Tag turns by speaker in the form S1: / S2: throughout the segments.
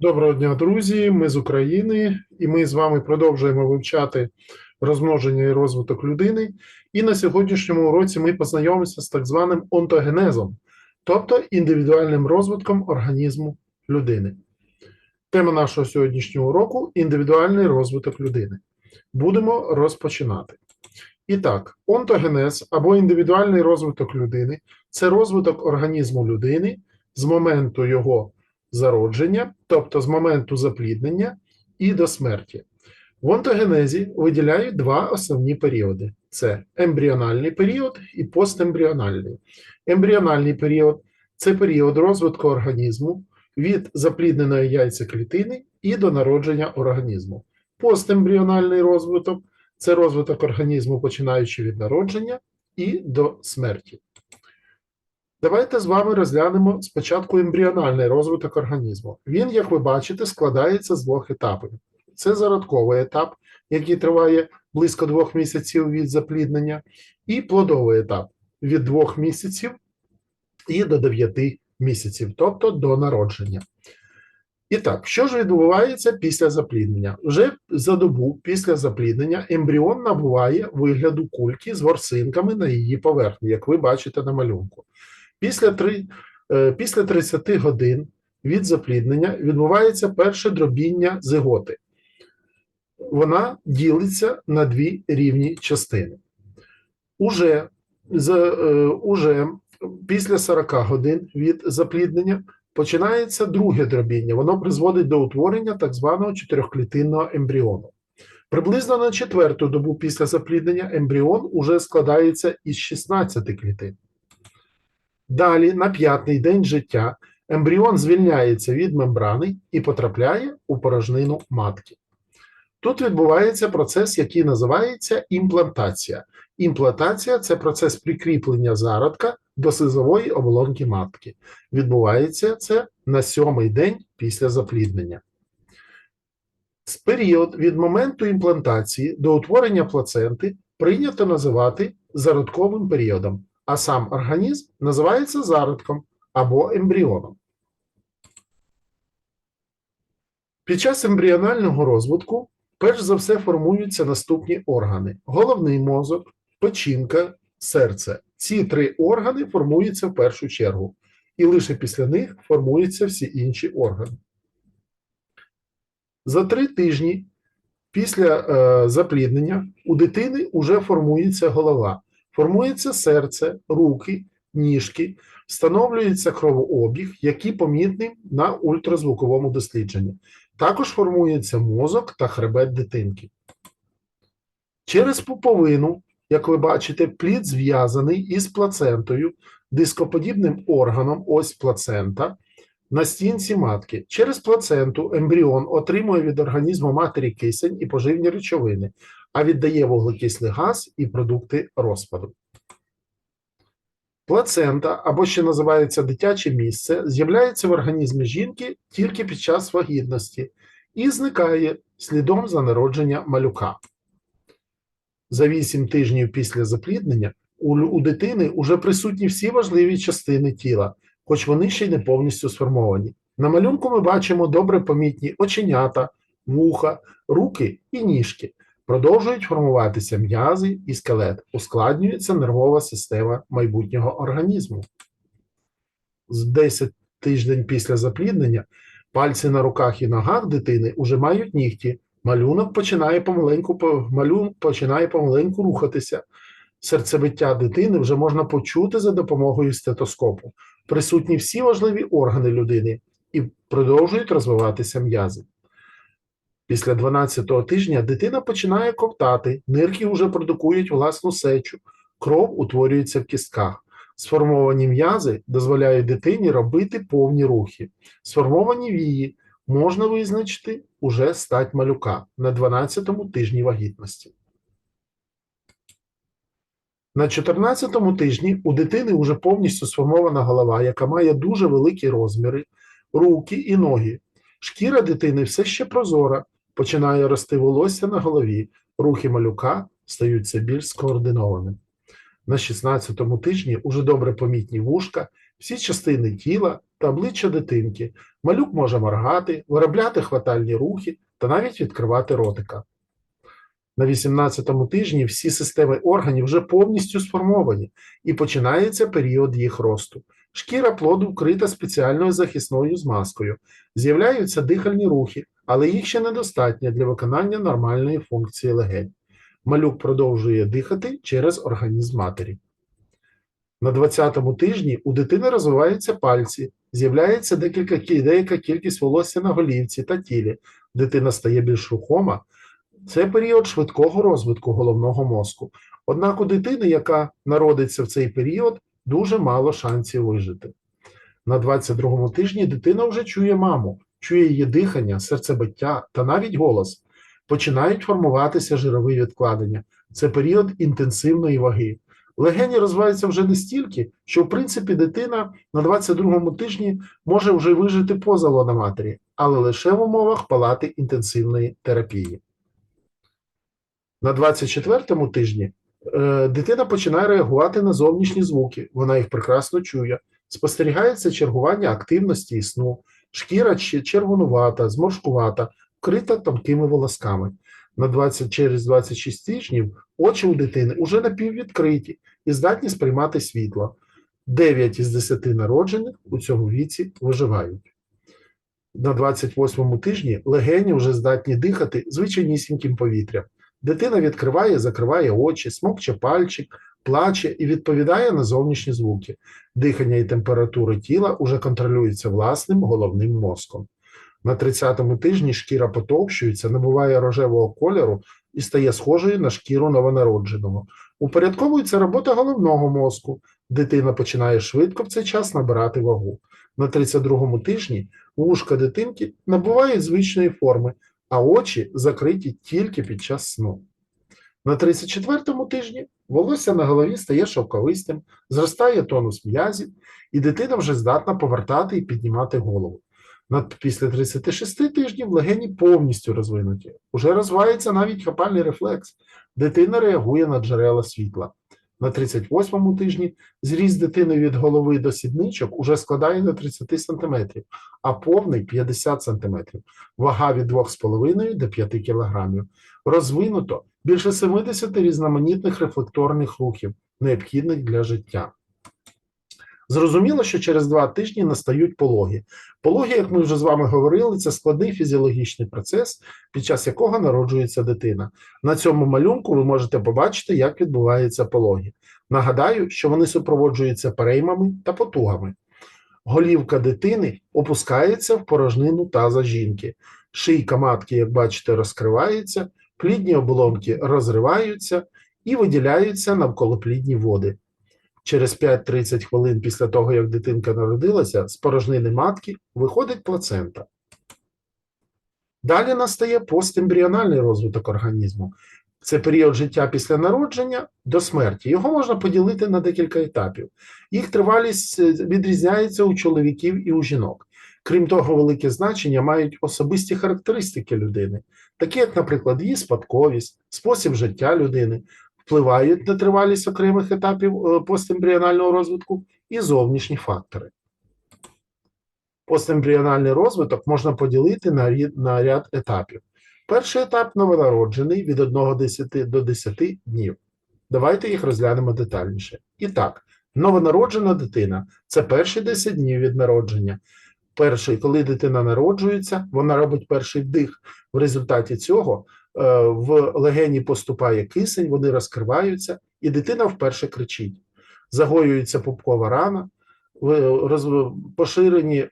S1: Доброго дня, друзі! Ми з України, і ми з вами продовжуємо вивчати розмноження і розвиток людини. І на сьогоднішньому уроці ми познайомимося з так званим онтогенезом, тобто індивідуальним розвитком організму людини. Тема нашого сьогоднішнього уроку індивідуальний розвиток людини. Будемо розпочинати. І так, онтогенез або індивідуальний розвиток людини це розвиток організму людини з моменту його зародження, тобто з моменту запліднення і до смерті. В онтогенезі виділяють два основні періоди: це ембріональний період і постембріональний. Ембріональний період це період розвитку організму від заплідненої яйцеклітини і до народження організму. Постембріональний розвиток це розвиток організму, починаючи від народження і до смерті. Давайте з вами розглянемо спочатку ембріональний розвиток організму. Він, як ви бачите, складається з двох етапів. Це зародковий етап, який триває близько двох місяців від запліднення, і плодовий етап від двох місяців і до 9 місяців, тобто до народження. І так, що ж відбувається після запліднення? Вже за добу після запліднення ембріон набуває вигляду кульки з ворсинками на її поверхні, як ви бачите на малюнку. Після, три, е, після 30 годин від запліднення відбувається перше дробіння зиготи. Вона ділиться на дві рівні частини. Уже, з, е, уже після 40 годин від запліднення починається друге дробіння. Воно призводить до утворення так званого чотирьохклітинного ембріону. Приблизно на четверту добу після запліднення ембріон уже складається із 16 клітин. Далі, на п'ятий день життя, ембріон звільняється від мембрани і потрапляє у порожнину матки. Тут відбувається процес, який називається імплантація. Імплантація це процес прикріплення зародка до сизової оболонки матки. Відбувається це на сьомий день після запліднення. З період від моменту імплантації до утворення плаценти прийнято називати зародковим періодом, а сам організм називається зародком або ембріоном. Під час ембріонального розвитку перш за все формуються наступні органи: головний мозок, печінка, серце. Ці три органи формуються в першу чергу, і лише після них формуються всі інші органи. За три тижні після е, запліднення у дитини вже формується голова, формується серце, руки, ніжки, встановлюється кровообіг, який помітний на ультразвуковому дослідженні. Також формується мозок та хребет дитинки. Через пуповину, як ви бачите, плід зв'язаний із плацентою, дископодібним органом, ось плацента, на стінці матки. Через плаценту ембріон отримує від організму матері кисень і поживні речовини, а віддає вуглекислий газ і продукти розпаду. Плацента, або ще називається дитяче місце, з'являється в організмі жінки тільки під час вагітності і зникає слідом за народження малюка. За 8 тижнів після запліднення у, дитини вже присутні всі важливі частини тіла, хоч вони ще й не повністю сформовані. На малюнку ми бачимо добре помітні оченята, вуха, руки і ніжки. Продовжують формуватися м'язи і скелет, ускладнюється нервова система майбутнього організму. З 10 тиждень після запліднення пальці на руках і ногах дитини вже мають нігті. Малюнок починає помаленьку, малюнок починає помаленьку рухатися. Серцебиття дитини вже можна почути за допомогою стетоскопу. Присутні всі важливі органи людини і продовжують розвиватися м'язи. Після 12-го тижня дитина починає ковтати, нирки вже продукують власну сечу, кров утворюється в кістках. Сформовані м'язи дозволяють дитині робити повні рухи. Сформовані вії можна визначити уже стать малюка на 12-му тижні вагітності. На 14-му тижні у дитини вже повністю сформована голова, яка має дуже великі розміри, руки і ноги. Шкіра дитини все ще прозора, починає рости волосся на голові, рухи малюка стають все більш скоординованими. На 16-му тижні уже добре помітні вушка, всі частини тіла та обличчя дитинки. Малюк може моргати, виробляти хватальні рухи та навіть відкривати ротика. На 18-му тижні всі системи органів вже повністю сформовані і починається період їх росту. Шкіра плоду вкрита спеціальною захисною змазкою. З'являються дихальні рухи, але їх ще недостатньо для виконання нормальної функції легень. Малюк продовжує дихати через організм матері. На 20-му тижні у дитини розвиваються пальці, з'являється декілька, деяка кількість волосся на голівці та тілі. Дитина стає більш рухома. Це період швидкого розвитку головного мозку. Однак у дитини, яка народиться в цей період, дуже мало шансів вижити. На 22-му тижні дитина вже чує маму, чує її дихання, серцебиття та навіть голос. Починають формуватися жирові відкладення. Це період інтенсивної ваги. Легені розвиваються вже настільки, що в принципі дитина на 22-му тижні може вже вижити поза лона матері, але лише в умовах палати інтенсивної терапії. На 24-му тижні е, дитина починає реагувати на зовнішні звуки, вона їх прекрасно чує. Спостерігається чергування активності і сну, шкіра червонувата, зморшкувата, вкрита тонкими волосками. На 20, через 26 тижнів очі у дитини вже напіввідкриті і здатні сприймати світло. 9 із 10 народжених у цьому віці виживають. На 28 му тижні легені вже здатні дихати звичайнісіньким повітрям. Дитина відкриває, закриває очі, смокче пальчик, плаче і відповідає на зовнішні звуки. Дихання і температура тіла уже контролюються власним головним мозком. На 30-му тижні шкіра потовщується, набуває рожевого кольору і стає схожою на шкіру новонародженого. Упорядковується робота головного мозку. Дитина починає швидко в цей час набирати вагу. На 32-му тижні вушка дитинки набувають звичної форми, а очі закриті тільки під час сну. На 34-му тижні волосся на голові стає шовковистим, зростає тонус м'язів, і дитина вже здатна повертати і піднімати голову. Після 36 тижнів легені повністю розвинуті. Уже розвивається навіть хапальний рефлекс. Дитина реагує на джерела світла. На 38-му тижні зріс дитини від голови до сідничок уже складає до 30 см, а повний 50 см. Вага від 2,5 до 5 кг. Розвинуто більше 70 різноманітних рефлекторних рухів, необхідних для життя. Зрозуміло, що через два тижні настають пологи. Пологи, як ми вже з вами говорили, це складний фізіологічний процес, під час якого народжується дитина. На цьому малюнку ви можете побачити, як відбуваються пологи. Нагадаю, що вони супроводжуються переймами та потугами. Голівка дитини опускається в порожнину таза жінки. Шийка матки, як бачите, розкривається, плідні оболонки розриваються і виділяються навколоплідні води. Через 5-30 хвилин після того, як дитинка народилася, з порожнини матки виходить плацента. Далі настає постембріональний розвиток організму. Це період життя після народження до смерті. Його можна поділити на декілька етапів. Їх тривалість е, відрізняється у чоловіків і у жінок. Крім того, велике значення мають особисті характеристики людини, такі як, наприклад, її спадковість, спосіб життя людини, впливають на тривалість окремих етапів е, постембріонального розвитку і зовнішні фактори. Постембріональний розвиток можна поділити на ряд, на ряд етапів. Перший етап новонароджений від 1 до 10 днів. Давайте їх розглянемо детальніше. І так, новонароджена дитина це перші 10 днів від народження. Перший, коли дитина народжується, вона робить перший вдих. В результаті цього в легені поступає кисень, вони розкриваються, і дитина вперше кричить. Загоюється пупкова рана, поширені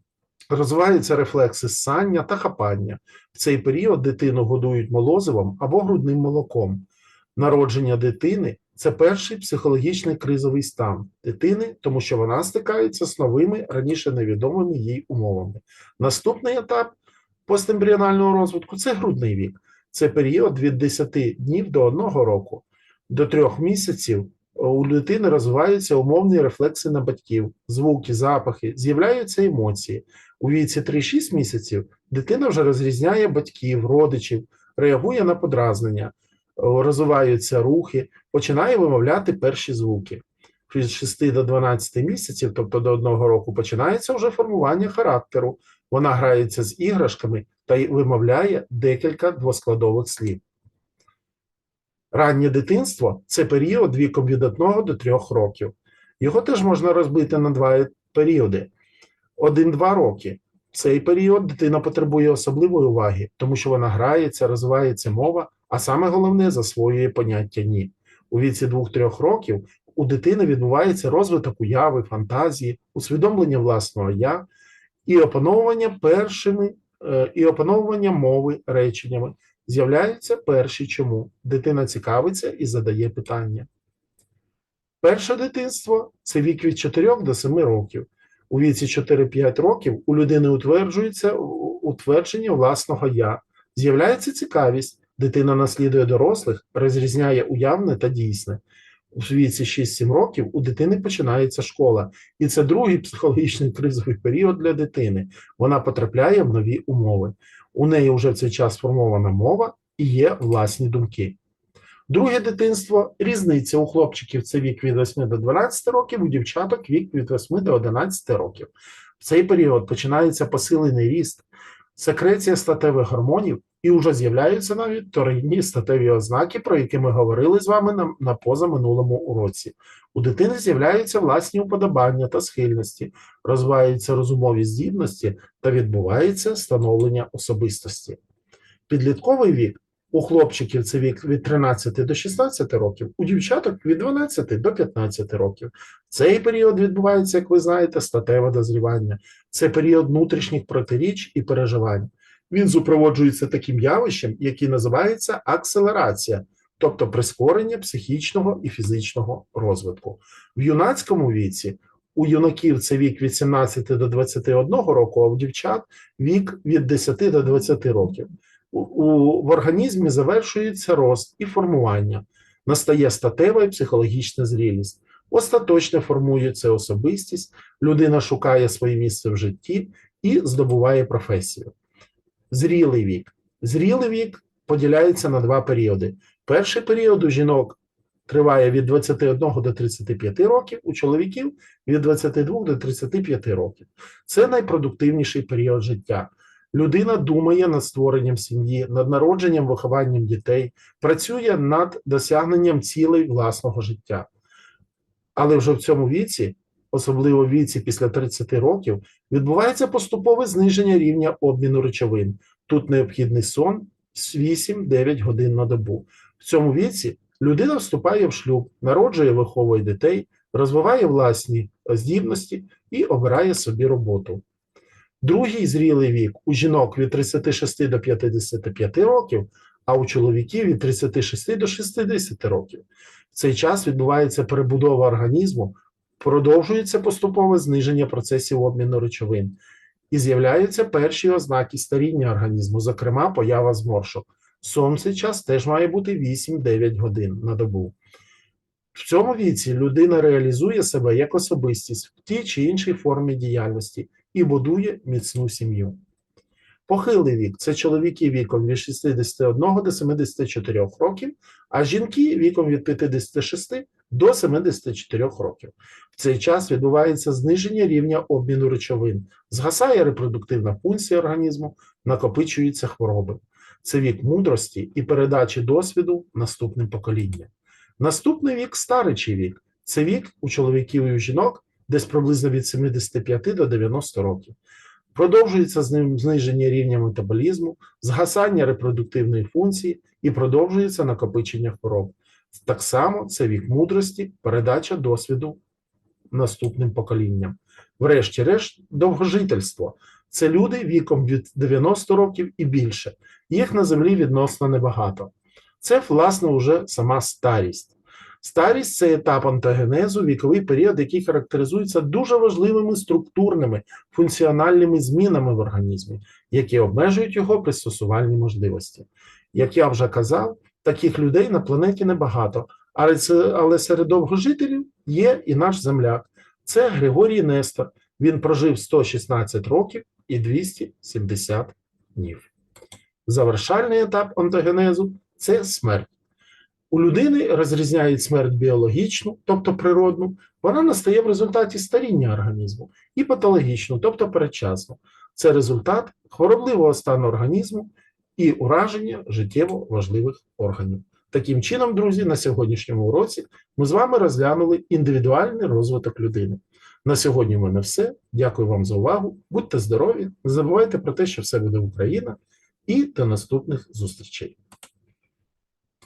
S1: розвиваються рефлекси ссання та хапання. В цей період дитину годують молозивом або грудним молоком. Народження дитини це перший психологічний кризовий стан дитини, тому що вона стикається з новими раніше невідомими їй умовами. Наступний етап постембріонального розвитку це грудний вік. Це період від 10 днів до 1 року. До 3 місяців у дитини розвиваються умовні рефлекси на батьків, звуки, запахи, з'являються емоції. У віці 3-6 місяців дитина вже розрізняє батьків, родичів, реагує на подразнення, розвиваються рухи, починає вимовляти перші звуки. від 6 до 12 місяців, тобто до одного року, починається вже формування характеру. Вона грається з іграшками та й вимовляє декілька двоскладових слів. Раннє дитинство це період віком від 1 до 3 років. Його теж можна розбити на два періоди: 1-2 роки. В цей період дитина потребує особливої уваги, тому що вона грається, розвивається мова, а саме головне засвоює поняття ні. У віці 2-3 років у дитини відбувається розвиток уяви, фантазії, усвідомлення власного я і опановування першими і опановування мови реченнями. З'являються перші чому. Дитина цікавиться і задає питання. Перше дитинство це вік від 4 до 7 років. У віці 4-5 років у людини утверджується утвердження власного я. З'являється цікавість. Дитина наслідує дорослих, розрізняє уявне та дійсне. У віці 6-7 років у дитини починається школа, і це другий психологічний кризовий період для дитини. Вона потрапляє в нові умови. У неї вже в цей час сформована мова і є власні думки. Друге дитинство різниця у хлопчиків це вік від 8 до 12 років, у дівчаток вік від 8 до 11 років. В цей період починається посилений ріст, секреція статевих гормонів, і вже з'являються навіть вторинні статеві ознаки, про які ми говорили з вами на, на позаминулому уроці. У дитини з'являються власні уподобання та схильності, розвиваються розумові здібності та відбувається становлення особистості. Підлітковий вік у хлопчиків це вік від 13 до 16 років, у дівчаток від 12 до 15 років. Цей період відбувається, як ви знаєте, статеве дозрівання. Це період внутрішніх протиріч і переживань. Він супроводжується таким явищем, яке називається акселерація, тобто прискорення психічного і фізичного розвитку. В юнацькому віці у юнаків це вік від 17 до 21 року, а у дівчат вік від 10 до 20 років. У, у, в організмі завершується рост і формування, настає статева і психологічна зрілість. Остаточно формується особистість, людина шукає своє місце в житті і здобуває професію. Зрілий вік. Зрілий вік поділяється на два періоди. Перший період у жінок триває від 21 до 35 років, у чоловіків від 22 до 35 років. Це найпродуктивніший період життя. Людина думає над створенням сім'ї, над народженням, вихованням дітей, працює над досягненням цілей власного життя. Але вже в цьому віці, особливо в віці після 30 років, відбувається поступове зниження рівня обміну речовин. Тут необхідний сон 8-9 годин на добу. В цьому віці людина вступає в шлюб, народжує, виховує дітей, розвиває власні здібності і обирає собі роботу. Другий зрілий вік у жінок від 36 до 55 років, а у чоловіків від 36 до 60 років. В цей час відбувається перебудова організму, продовжується поступове зниження процесів обміну речовин і з'являються перші ознаки старіння організму, зокрема, поява зморшок. Сонце час теж має бути 8-9 годин на добу. В цьому віці людина реалізує себе як особистість в тій чи іншій формі діяльності і будує міцну сім'ю. Похилий вік це чоловіки віком від 61 до 74 років, а жінки віком від 56 до 74 років. В цей час відбувається зниження рівня обміну речовин, згасає репродуктивна функція організму, накопичуються хвороби. Це вік мудрості і передачі досвіду наступним поколінням. Наступний вік старичий вік. Це вік у чоловіків і у жінок десь приблизно від 75 до 90 років. Продовжується зниження рівня метаболізму, згасання репродуктивної функції і продовжується накопичення хвороб. Так само це вік мудрості, передача досвіду наступним поколінням. Врешті-решт, довгожительство це люди віком від 90 років і більше. Їх на землі відносно небагато. Це, власне, вже сама старість. Старість це етап антогенезу, віковий період, який характеризується дуже важливими структурними функціональними змінами в організмі, які обмежують його пристосувальні можливості. Як я вже казав, таких людей на планеті небагато, але, серед довгожителів є і наш земляк. Це Григорій Нестор. Він прожив 116 років і 270 днів. Завершальний етап онтогенезу це смерть. У людини розрізняють смерть біологічну, тобто природну, вона настає в результаті старіння організму, і патологічну, тобто передчасну. Це результат хворобливого стану організму і ураження життєво важливих органів. Таким чином, друзі, на сьогоднішньому уроці ми з вами розглянули індивідуальний розвиток людини. На сьогодні в мене все. Дякую вам за увагу. Будьте здорові, не забувайте про те, що все буде Україна, і до наступних зустрічей.